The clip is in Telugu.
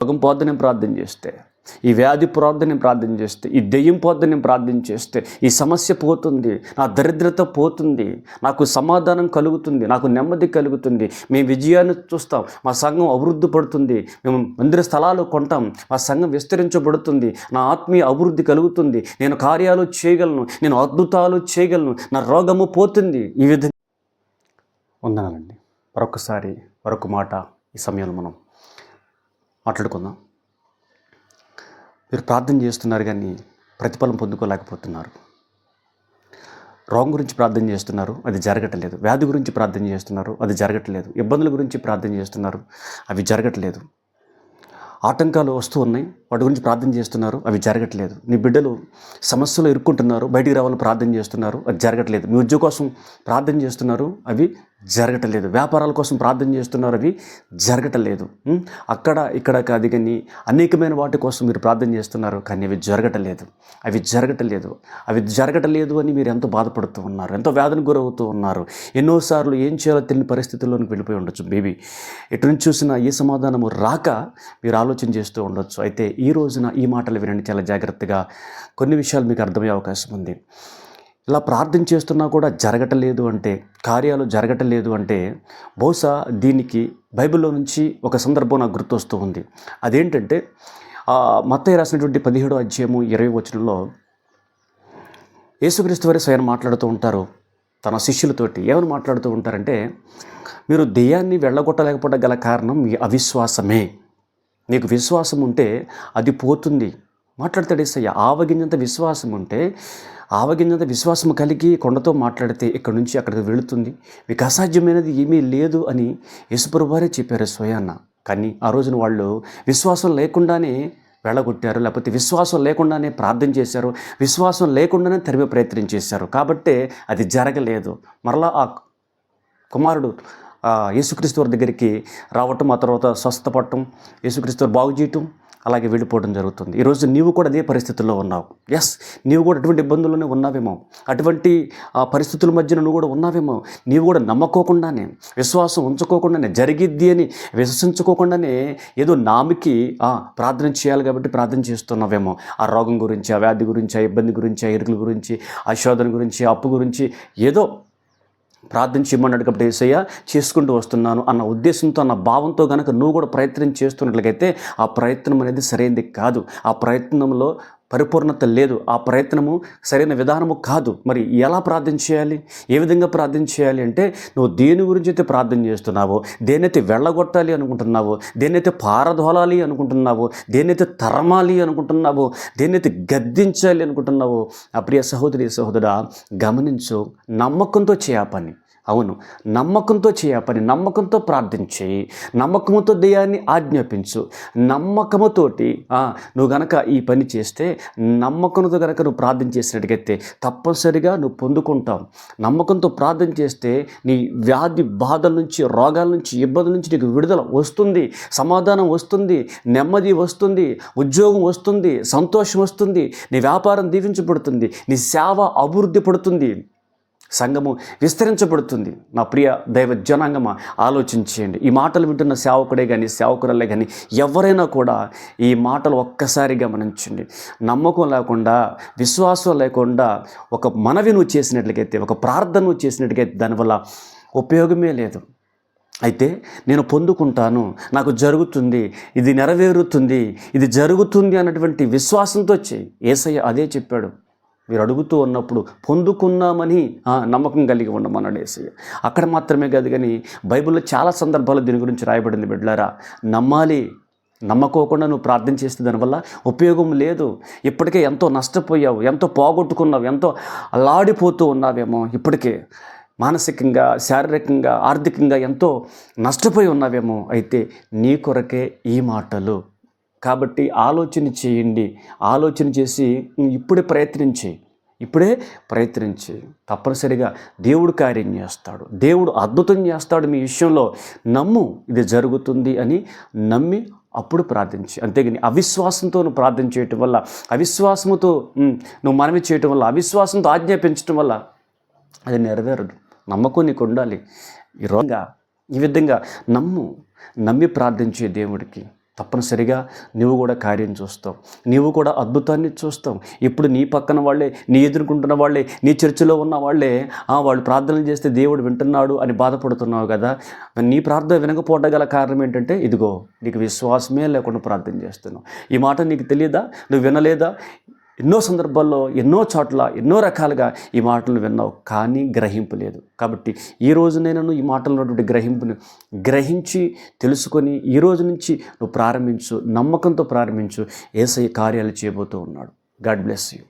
రోగం పోద్దని ప్రార్థన చేస్తే ఈ వ్యాధి పోద్దని ప్రార్థన చేస్తే ఈ దెయ్యం పోద్దని ప్రార్థన చేస్తే ఈ సమస్య పోతుంది నా దరిద్రత పోతుంది నాకు సమాధానం కలుగుతుంది నాకు నెమ్మది కలుగుతుంది మేము విజయాన్ని చూస్తాం మా సంఘం అభివృద్ధి పడుతుంది మేము మందిర స్థలాలు కొంటాం మా సంఘం విస్తరించబడుతుంది నా ఆత్మీయ అభివృద్ధి కలుగుతుంది నేను కార్యాలు చేయగలను నేను అద్భుతాలు చేయగలను నా రోగము పోతుంది ఈ విధంగా. వందనాలండి. మరొకసారి మరొక మాట ఈ సమయంలో మనం మాట్లాడుకుందాం. మీరు ప్రార్థన చేస్తున్నారు కానీ ప్రతిఫలం పొందుకోలేకపోతున్నారు. రోగం గురించి ప్రార్థన చేస్తున్నారు అది జరగట్లేదు. వ్యాధి గురించి ప్రార్థన చేస్తున్నారు అది జరగట్లేదు. ఇబ్బందుల గురించి ప్రార్థన చేస్తున్నారు అవి జరగట్లేదు. ఆటంకాలు వస్తూ ఉన్నాయి వాటి గురించి ప్రార్థన చేస్తున్నారు అవి జరగట్లేదు. నీ బిడ్డలు సమస్యలు ఇరుక్కుంటున్నారు బయటికి రావాలని ప్రార్థన చేస్తున్నారు అది జరగట్లేదు. మీ ఉద్యోగం కోసం ప్రార్థన చేస్తున్నారు అవి జరగటలేదు. వ్యాపారాల కోసం ప్రార్థన చేస్తున్నారు అవి జరగటలేదు. అక్కడ ఇక్కడ కాదు కానీ అనేకమైన వాటి కోసం మీరు ప్రార్థన చేస్తున్నారు కానీ అవి జరగటలేదు. అవి జరగటలేదు. అవి జరగటలేదు అని మీరు ఎంతో బాధపడుతూ ఉన్నారు ఎంతో వేదన గురవుతూ ఉన్నారు. ఎన్నోసార్లు ఏం చేయాలో తెలియని పరిస్థితుల్లోకి వెళ్ళిపోయి ఉండొచ్చు. బేబీ ఎటు నుంచి చూసినా ఏ సమాధానము రాక మీరు ఆలోచన చేస్తూ ఉండొచ్చు. అయితే ఈ రోజున ఈ మాటలు వినండి. చాలా జాగ్రత్తగా. కొన్ని విషయాలు మీకు అర్థమయ్యే అవకాశం ఉంది. ఇలా ప్రార్థన చేస్తున్నా కూడా జరగటలేదు అంటే కార్యాలు జరగటలేదు అంటే బహుశా దీనికి బైబిల్లో నుంచి ఒక సందర్భం నాకు గుర్తొస్తూ ఉంది. అదేంటంటే మత్తయ్య రాసినటువంటి పదిహేడో అధ్యాయము ఇరవై వచనంలో యేసుక్రీస్తు వారి స్వయం మాట్లాడుతూ ఉంటారు తన శిష్యులతోటి. ఏమని మాట్లాడుతూ ఉంటారంటే మీరు దెయ్యాన్ని వెళ్ళగొట్టలేకపోవడం గల కారణం మీ అవిశ్వాసమే. నీకు విశ్వాసం ఉంటే అది పోతుంది. మాట్లాడతాడు ఏసయ్య ఆవగింజంత విశ్వాసం ఉంటే ఆవగింజంత విశ్వాసం కలిగి కొండతో మాట్లాడితే ఇక్కడ నుంచి అక్కడికి వెళుతుంది. మీకు అసాధ్యమైనది ఏమీ లేదు అని యేసుప్రభు వారే చెప్పారు స్వయాన్న కానీ ఆ రోజున వాళ్ళు విశ్వాసం లేకుండానే వెళ్ళగొట్టారు లేకపోతే విశ్వాసం లేకుండానే ప్రార్థన చేశారు విశ్వాసం లేకుండానే తరిమి ప్రయత్నం చేశారు. కాబట్టే అది జరగలేదు. మరలా ఆ కుమారుడు ఆ యేసుక్రీస్తు వారి దగ్గరికి రావటం ఆ తర్వాత స్వస్థపడటం యేసుక్రీస్తు బాగు చేయటం అలాగే వెళ్ళిపోవడం జరుగుతుంది. ఈరోజు నీవు కూడా అదే పరిస్థితుల్లో ఉన్నావు. ఎస్ నీవు కూడా అటువంటి ఇబ్బందుల్లోనే ఉన్నావేమో. అటువంటి ఆ పరిస్థితుల మధ్య నువ్వు కూడా ఉన్నావేమో. నీవు కూడా నమ్మకోకుండానే విశ్వాసం ఉంచుకోకుండానే జరిగిద్ది అని విశ్వసించుకోకుండానే ఏదో నామికి ప్రార్థన చేయాలి కాబట్టి ప్రార్థన చేస్తున్నావేమో. ఆ రోగం గురించి ఆ వ్యాధి గురించి ఆ ఇబ్బంది గురించి ఆ ఇరుకుల గురించి ఆ శోధన గురించి అప్పు గురించి ఏదో ప్రార్థన చేయమన్నాడు కాబట్టి ఏసయ్య చేసుకుంటూ వస్తున్నాను అన్న ఉద్దేశంతో అన్న భావంతో కనుక నువ్వు కూడా ప్రయత్నం చేస్తున్నట్లయితే ఆ ప్రయత్నం అనేది సరైనది కాదు. ఆ ప్రయత్నంలో పరిపూర్ణత లేదు. ఆ ప్రయత్నము సరైన విధానము కాదు. మరి ఎలా ప్రార్థన చేయాలి? ఏ విధంగా ప్రార్థన చేయాలి అంటే నువ్వు దేని గురించి అయితే ప్రార్థన చేస్తున్నావో దేనైతే వెళ్ళగొట్టాలి అనుకుంటున్నావో దేనైతే పారదోలాలి అనుకుంటున్నావో దేనైతే తరమాలి అనుకుంటున్నావో దేనైతే గద్దించాలి అనుకుంటున్నావో ఆ ప్రియ సహోదరి సహోదరా గమనించు నమ్మకంతో చేయ పని. అవును. నమ్మకంతో చేయ పని నమ్మకంతో ప్రార్థించేయి నమ్మకంతో దెయ్యాన్ని ఆజ్ఞాపించు. నమ్మకముతోటి నువ్వు గనక ఈ పని చేస్తే నమ్మకంతో గనక నువ్వు ప్రార్థన చేసినట్టుగైతే తప్పనిసరిగా నువ్వు పొందుకుంటావు. నమ్మకంతో ప్రార్థన చేస్తే నీ వ్యాధి బాధల నుంచి రోగాల నుంచి ఇబ్బందుల నుంచి నీకు విడుదల వస్తుంది సమాధానం వస్తుంది నెమ్మది వస్తుంది ఉద్యోగం వస్తుంది సంతోషం వస్తుంది నీ వ్యాపారం దీవించబడుతుంది నీ సేవ అభివృద్ధి పడుతుంది. సంఘము విస్తరించబడుతుంది. నా ప్రియ దైవ జనాంగమా ఆలోచించేయండి. ఈ మాటలు వింటున్న సేవకుడే కానీ సేవకురాలే కానీ ఎవరైనా కూడా ఈ మాటలు ఒక్కసారి గమనించండి నమ్మకం లేకుండా విశ్వాసం లేకుండా ఒక మనవి నువ్వు చేసినట్లయితే ఒక ప్రార్థన నువ్వు చేసినట్లయితే దానివల్ల ఉపయోగమే లేదు. అయితే నేను పొందుకుంటాను. నాకు జరుగుతుంది. ఇది నెరవేరుతుంది. ఇది జరుగుతుంది అన్నటువంటి విశ్వాసంతో చేయి. ఏసయ్య అదే చెప్పాడు. మీరు అడుగుతూ ఉన్నప్పుడు పొందుకున్నామని నమ్మకం కలిగి ఉండమన్నాడు ఏసయ్య అక్కడ మాత్రమే కాదు కానీ బైబిల్లో చాలా సందర్భాలు దీని గురించి రాయబడింది బిడ్లారా. నమ్మాలి. నమ్మకోకుండా నువ్వు ప్రార్థన చేస్తే దానివల్ల ఉపయోగం లేదు. ఇప్పటికే ఎంతో నష్టపోయావు ఎంతో పోగొట్టుకున్నావు ఎంతో అల్లాడిపోతూ ఉన్నావేమో ఇప్పటికే. మానసికంగా శారీరకంగా ఆర్థికంగా ఎంతో నష్టపోయి ఉన్నావేమో. అయితే నీ కొరకే ఈ మాటలు కాబట్టి ఆలోచన చేయండి. ఆలోచన చేసి ఇప్పుడే ప్రయత్నించి ఇప్పుడే ప్రయత్నించి తప్పనిసరిగా దేవుడు కార్యం చేస్తాడు. దేవుడు అద్భుతం చేస్తాడు మీ విషయంలో. నమ్ము ఇది జరుగుతుంది అని నమ్మి అప్పుడు ప్రార్థించి. అంతేగాని అవిశ్వాసంతో నువ్వు ప్రార్థన చేయటం వల్ల అవిశ్వాసముతో నువ్వు మనవి చేయటం వల్ల అవిశ్వాసంతో ఆజ్ఞాపించటం వల్ల అది నెరవేరదు. నమ్మకం నీకు ఉండాలి. ఈ రోజుగా ఈ విధంగా నమ్ము నమ్మి ప్రార్థించే దేవుడికి తప్పనిసరిగా నువ్వు కూడా కార్యం చూస్తావు. నీవు కూడా అద్భుతాన్ని చూస్తావు. ఇప్పుడు నీ పక్కన వాళ్ళే నీ ఎదుర్కొంటున్న వాళ్ళే నీ చర్చిలో ఉన్న వాళ్ళే వాళ్ళు ప్రార్థనలు చేస్తే దేవుడు వింటున్నాడు అని బాధపడుతున్నావు కదా నీ ప్రార్థన వినకపోవడం గల కారణం ఏంటంటే ఇదిగో నీకు విశ్వాసమే లేకుండా ప్రార్థన చేస్తున్నావు. ఈ మాట నీకు తెలియదా నువ్వు వినలేదా? ఎన్నో సందర్భాల్లో ఎన్నో చోట్ల ఎన్నో రకాలుగా ఈ మాటలను విన్నావు కానీ గ్రహింపు లేదు. కాబట్టి ఈ రోజు నేను ఈ మాటలు ఉన్నటువంటి గ్రహింపుని గ్రహించి తెలుసుకొని ఈ రోజు నుంచి నువ్వు ప్రారంభించు నమ్మకంతో ప్రారంభించు ఏసై కార్యాలు చేయబోతూ ఉన్నాడు. God bless you.